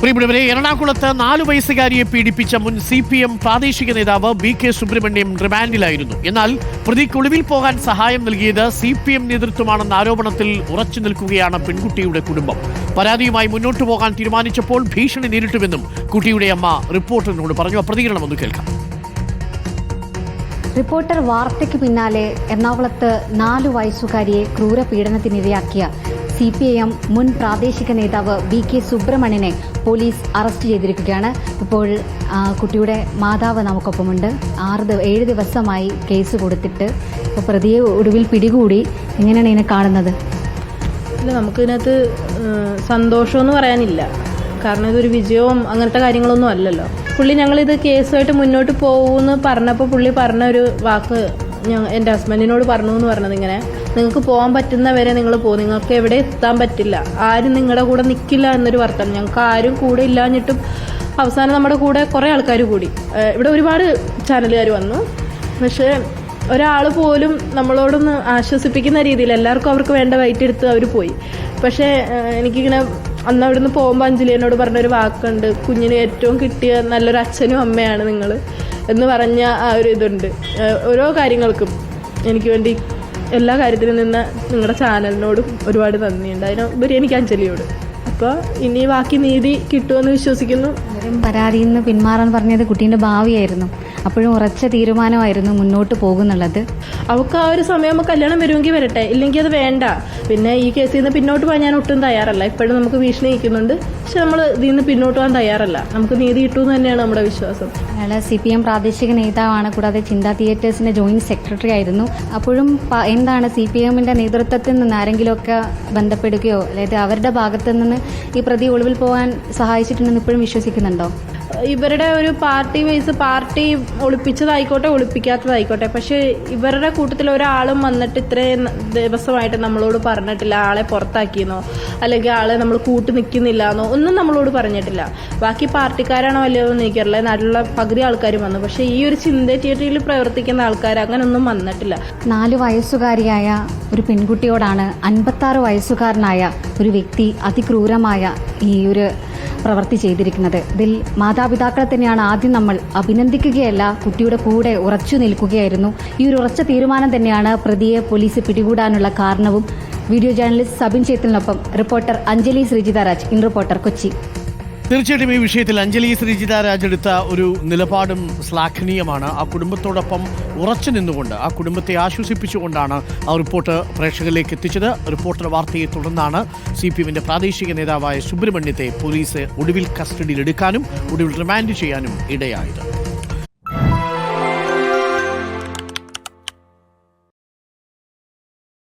പ്രിയപ്പെട്ടവരെ എറണാകുളത്ത് നാലു വയസ്സുകാരിയെ പീഡിപ്പിച്ച മുൻ സി പി എം പ്രാദേശിക നേതാവ് ബി കെ സുബ്രഹ്മണ്യം റിമാൻഡിലായിരുന്നു. എന്നാൽ പ്രതിക്ക് ഒളിവിൽ പോകാൻ സഹായം നൽകിയത് സി പി എം നേതൃത്വമാണെന്ന ആരോപണത്തിൽ ഉറച്ചു നിൽക്കുകയാണ് പെൺകുട്ടിയുടെ കുടുംബം. പരാതിയുമായി മുന്നോട്ടു പോകാൻ തീരുമാനിച്ചപ്പോൾ ഭീഷണി നേരിട്ടുവെന്നും കുട്ടിയുടെ അമ്മ റിപ്പോർട്ടറിനോട് പറഞ്ഞു. പ്രതികരണം ഒന്ന് കേൾക്കാം. റിപ്പോർട്ടർ വാർത്തയ്ക്ക് പിന്നാലെ എറണാകുളത്ത് നാലു വയസ്സുകാരിയെ ക്രൂര പീഡനത്തിനിരയാക്കിയ സി പി ഐ എം മുൻ പ്രാദേശിക നേതാവ് വി കെ സുബ്രഹ്മണ്യനെ പോലീസ് അറസ്റ്റ് ചെയ്തിരിക്കുകയാണ്. ഇപ്പോൾ കുട്ടിയുടെ മാതാവ് നമുക്കൊപ്പമുണ്ട്. ആറ് ഏഴ് ദിവസമായി കേസ് കൊടുത്തിട്ട് ഇപ്പോൾ പ്രതിയെ ഒടുവിൽ പിടികൂടി. എങ്ങനെയാണ് ഇതിനെ കാണുന്നത്? ഇല്ല നമുക്കിതിനകത്ത് സന്തോഷമെന്ന് പറയാനില്ല. കാരണം ഇതൊരു വിജയവും അങ്ങനത്തെ കാര്യങ്ങളൊന്നും അല്ലല്ലോ. പുള്ളി ഞങ്ങളിത് കേസുമായിട്ട് മുന്നോട്ട് പോകുമെന്ന് പറഞ്ഞപ്പോൾ പുള്ളി പറഞ്ഞ ഒരു വാക്ക് ഞാൻ എന്റെ ഹസ്ബൻഡിനോട് പറഞ്ഞു എന്ന് പറഞ്ഞത് ഇങ്ങനെ നിങ്ങൾക്ക് പോകാൻ പറ്റുന്നവരെ നിങ്ങൾ പോകും നിങ്ങൾക്ക് എവിടെ എത്താൻ പറ്റില്ല. ആരും നിങ്ങളുടെ കൂടെ നിൽക്കില്ല എന്നൊരു വർത്തമാനം. ഞങ്ങൾക്ക് ആരും കൂടെ ഇല്ലാഞ്ഞിട്ടും അവസാനം നമ്മുടെ കൂടെ കുറേ ആൾക്കാർ കൂടി. ഇവിടെ ഒരുപാട് ചാനലുകാർ വന്നു. പക്ഷേ ഒരാൾ പോലും നമ്മളോടൊന്ന് ആശ്വസിപ്പിക്കുന്ന രീതിയിൽ എല്ലാവർക്കും അവർക്ക് വേണ്ട വൈറ്റ് എടുത്ത് അവർ പോയി. പക്ഷേ എനിക്കിങ്ങനെ അന്ന് അവിടെ നിന്ന് പോകുമ്പോൾ അഞ്ജലി എന്നോട് പറഞ്ഞൊരു വാക്കുണ്ട്. കുഞ്ഞിന് ഏറ്റവും കിട്ടിയ നല്ലൊരു അച്ഛനും അമ്മയാണ് നിങ്ങൾ എന്ന് പറഞ്ഞ ആ ഒരു ഇതുണ്ട്. ഓരോ കാര്യങ്ങൾക്കും എനിക്ക് വേണ്ടി എല്ലാ കാര്യത്തിലും നിന്ന് നിങ്ങളുടെ ചാനലിനോടും ഒരുപാട് നന്ദിയുണ്ട്. അതിനുപരി എനിക്ക് അഞ്ജലിയോട്. അപ്പോൾ ഇനി ബാക്കി നീതി കിട്ടുമെന്ന് വിശ്വസിക്കുന്നു. പരാതിയിൽ നിന്ന് പിന്മാറാൻ പറഞ്ഞത് കുട്ടീന്റെ ഭാവിയായിരുന്നു. അപ്പോഴും ഉറച്ച തീരുമാനമായിരുന്നു മുന്നോട്ട് പോകുന്നുള്ളത്. അവൾക്ക് ആ ഒരു സമയം കല്യാണം വരുമെങ്കിൽ വരട്ടെ. ഇല്ലെങ്കിൽ അത് വേണ്ട. പിന്നെ ഈ കേസിൽ നിന്ന് പിന്നോട്ട് പോകാൻ ഞാൻ ഒട്ടും തയ്യാറല്ല. ഇപ്പോഴും നമുക്ക് ഭീഷണി നിൽക്കുന്നുണ്ട് പക്ഷെ നമ്മൾ ഇതിൽ നിന്ന് പിന്നോട്ട് പോകാൻ തയ്യാറല്ല. നമുക്ക് നീതി കിട്ടുമെന്ന് തന്നെയാണ് നമ്മുടെ വിശ്വാസം. അയാൾ സി പി എം പ്രാദേശിക നേതാവാണ്. കൂടാതെ ചിന്താ തിയേറ്റേഴ്സിന്റെ ജോയിന്റ് സെക്രട്ടറി ആയിരുന്നു. അപ്പോഴും എന്താണ് സി പി എമ്മിന്റെ നേതൃത്വത്തിൽ നിന്ന് ആരെങ്കിലുമൊക്കെ ബന്ധപ്പെടുകയോ അതായത് അവരുടെ ഭാഗത്തു നിന്ന് ഈ പ്രതി ഒളിവിൽ പോകാൻ സഹായിച്ചിട്ടുണ്ടെന്ന് ഇപ്പോഴും വിശ്വസിക്കുന്നുണ്ടോ? ഇവരുടെ ഒരു പാർട്ടി വൈസ് പാർട്ടി ഒളിപ്പിച്ചതായിക്കോട്ടെ ഒളിപ്പിക്കാത്തതായിക്കോട്ടെ. പക്ഷേ ഇവരുടെ കൂട്ടത്തിൽ ഒരാളും വന്നിട്ട് ഇത്രയും ദിവസമായിട്ട് നമ്മളോട് പറഞ്ഞിട്ടില്ല ആളെ പുറത്താക്കിയെന്നോ അല്ലെങ്കിൽ ആളെ നമ്മൾ കൂട്ട് നിൽക്കുന്നില്ല എന്നോ ഒന്നും നമ്മളോട് പറഞ്ഞിട്ടില്ല. ബാക്കി പാർട്ടിക്കാരാണോ അല്ലയോ എന്ന് എനിക്കറിയില്ല. നാട്ടിലുള്ള പകുതി ആൾക്കാരും വന്നു. പക്ഷേ ഈ ഒരു ചിന്ത തിയേറ്ററിൽ പ്രവർത്തിക്കുന്ന ആൾക്കാർ അങ്ങനൊന്നും വന്നിട്ടില്ല. നാല് വയസ്സുകാരിയായ ഒരു പെൺകുട്ടിയോടാണ് അൻപത്താറ് വയസ്സുകാരനായ ഒരു വ്യക്തി അതിക്രൂരമായ ഈ ഒരു പ്രവൃത്തി ചെയ്തിരിക്കുന്നത്. ഇതിൽ മാതാപിതാക്കളെ തന്നെയാണ് ആദ്യം നമ്മൾ അഭിനന്ദിക്കുകയല്ല കുട്ടിയുടെ കൂടെ ഉറച്ചു നിൽക്കുകയായിരുന്നു. ഈ ഒരു ഉറച്ച തീരുമാനം തന്നെയാണ് പ്രതിയെ പോലീസ് പിടികൂടാനുള്ള കാരണവും. Video journalist Sabin ചേത്തലിനൊപ്പം reporter Anjali Sreejitharaj in reporter Kochi. തീർച്ചയായിട്ടും ഈ വിഷയത്തിൽ അഞ്ജലി ശ്രീജിത രാജ് എടുത്ത ഒരു നിലപാടും ശ്ലാഘനീയമാണ്. ആ കുടുംബത്തോടൊപ്പം ഉറച്ചു നിന്നുകൊണ്ട് ആ കുടുംബത്തെ ആശ്വസിപ്പിച്ചുകൊണ്ടാണ് ആ റിപ്പോർട്ട് പ്രേക്ഷകരിലേക്ക് എത്തിച്ചത്. റിപ്പോർട്ടർ വാർത്തയെ തുടർന്നാണ് സി പി എമ്മിന്റെ പ്രാദേശിക നേതാവായ സുബ്രഹ്മണ്യത്തെ പോലീസ് ഒടുവിൽ കസ്റ്റഡിയിലെടുക്കാനും ഒടുവിൽ റിമാൻഡ് ചെയ്യാനും ഇടയായത്.